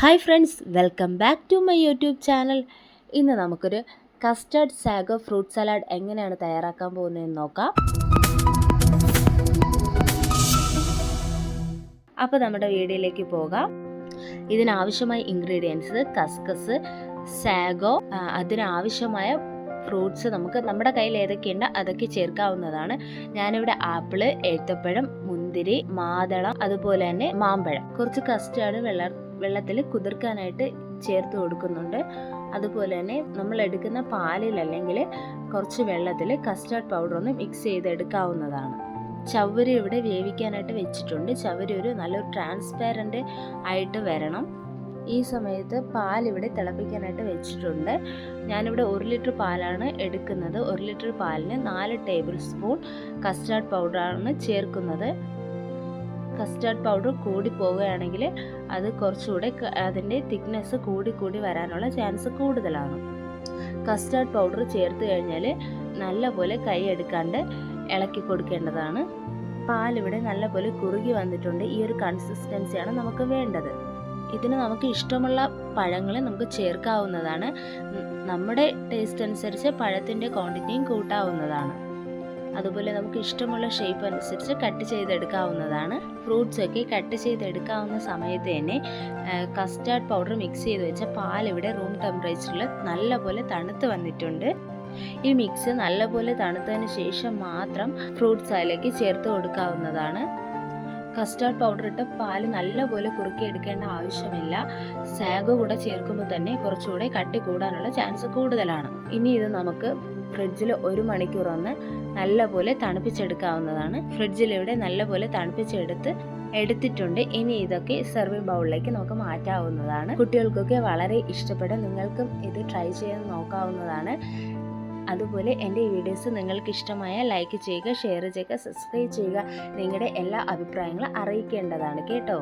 Hi friends welcome back to my YouTube channel ഇന്ന് നമുക്കൊരു custard sago fruit salad എങ്ങനെയാണ് തയ്യാറാക്കാൻ പോകുന്നതെന്ന് നോക്കാം. അപ്പോൾ നമ്മുടെ വീഡിയോയിലേക്ക് പോകാം. ഇതിനാവശ്യമായ ഇൻഗ്രീഡിയൻസ് കസ്കസ് സാഗോ അതിനാവശ്യമായ ഫ്രൂട്ട്സ് നമുക്ക് നമ്മുടെ കയ്യിൽ ഏതൊക്കെയുണ്ട് അതൊക്കെ ചേർക്കാവുന്നതാണ്. ഞാനിവിടെ ആപ്പിൾ ഏത്തപ്പഴം മുന്തിരി മാതളം അതുപോലെ തന്നെ മാമ്പഴം. കുറച്ച് കസ്റ്റാർഡ് വെള്ള വെള്ളത്തിൽ കുതിർക്കാനായിട്ട് ചേർത്ത് കൊടുക്കുന്നുണ്ട്. അതുപോലെ തന്നെ നമ്മൾ എടുക്കുന്ന പാലിൽ അല്ലെങ്കിൽ കുറച്ച് വെള്ളത്തിൽ കസ്റ്റാർഡ് പൗഡർ ഒന്ന് മിക്സ് ചെയ്തെടുക്കാവുന്നതാണ്. ചവരി ഇവിടെ വേവിക്കാനായിട്ട് വെച്ചിട്ടുണ്ട്. ചവരി ഒരു നല്ലൊരു ട്രാൻസ്പാരന്റ് ആയിട്ട് വരണം. ഈ സമയത്ത് പാൽ ഇവിടെ തിളപ്പിക്കാനായിട്ട് വെച്ചിട്ടുണ്ട്. ഞാനിവിടെ ഒരു ലിറ്റർ പാലാണ് എടുക്കുന്നത്. ഒരു ലിറ്റർ പാലിന് നാല് ടേബിൾ സ്പൂൺ കസ്റ്റാർഡ് പൗഡറാണ് ചേർക്കുന്നത്. കസ്റ്റാർഡ് പൗഡർ കൂടി പോവുകയാണെങ്കിൽ അത് കുറച്ചുകൂടെ അതിന്റെ തിക്നെസ് കൂടി കൂടി വരാനുള്ള ചാൻസ് കൂടുതലാണ്. കസ്റ്റാർഡ് പൗഡർ ചേർത്ത് കഴിഞ്ഞാൽ നല്ലപോലെ കൈ എടുക്കാണ്ട് ഇളക്കി കൊടുക്കേണ്ടതാണ്. പാലിവിടെ നല്ലപോലെ കുറുകി വന്നിട്ടുണ്ട്. ഈ ഒരു കൺസിസ്റ്റൻസിയാണ് നമുക്ക് വേണ്ടത്. ഇതിന് നമുക്ക് ഇഷ്ടമുള്ള പഴങ്ങൾ നമുക്ക് ചേർക്കാവുന്നതാണ്. നമ്മുടെ ടേസ്റ്റ് അനുസരിച്ച് പഴത്തിന്റെ ക്വാണ്ടിറ്റിയും കൂട്ടാവുന്നതാണ്. അതുപോലെ നമുക്ക് ഇഷ്ടമുള്ള ഷേപ്പ് അനുസരിച്ച് കട്ട് ചെയ്തെടുക്കാവുന്നതാണ്. ഫ്രൂട്ട്സ് ഒക്കെ കട്ട് ചെയ്തെടുക്കാവുന്ന സമയത്ത് തന്നെ കസ്റ്റാർഡ് പൗഡർ മിക്സ് ചെയ്ത് വെച്ച പാൽ ഇവിടെ റൂം ടെമ്പറേച്ചറിൽ നല്ലപോലെ തണുത്ത് വന്നിട്ടുണ്ട്. ഈ മിക്സ് നല്ലപോലെ തണുത്തതിന് ശേഷം മാത്രം ഫ്രൂട്ട്സ് അതിലേക്ക് ചേർത്ത് കൊടുക്കാവുന്നതാണ്. കസ്റ്റാർഡ് പൗഡർ ഇട്ട് പാൽ നല്ലപോലെ കുറുക്കി എടുക്കേണ്ട ആവശ്യമില്ല. സാഗ് കൂടെ ചേർക്കുമ്പോൾ തന്നെ കുറച്ചുകൂടെ കട്ടി കൂടാനുള്ള ചാൻസ് കൂടുതലാണ്. ഇനി ഇത് നമുക്ക് ഫ്രിഡ്ജിൽ ഒരു മണിക്കൂർ ഒന്ന് നല്ലപോലെ തണുപ്പിച്ചെടുക്കാവുന്നതാണ്. ഫ്രിഡ്ജിൽ ഇവിടെ നല്ലപോലെ തണുപ്പിച്ചെടുത്ത് എടുത്തിട്ടുണ്ട്. ഇനി ഇതൊക്കെ സെർവിങ് ബൗളിലേക്ക് നമുക്ക് മാറ്റാവുന്നതാണ്. കുട്ടികൾക്കൊക്കെ വളരെ ഇഷ്ടപ്പെടും. നിങ്ങൾക്കും ഇത് ട്രൈ ചെയ്ത് നോക്കാവുന്നതാണ്. അതുപോലെ എന്റെ വീഡിയോസ് നിങ്ങൾക്ക് ഇഷ്ടമായ ലൈക്ക് ചെയ്യുക ഷെയർ ചെയ്യുക സബ്സ്ക്രൈബ് ചെയ്യുക. നിങ്ങളുടെ എല്ലാ അഭിപ്രായങ്ങളും അറിയിക്കേണ്ടതാണ് കേട്ടോ.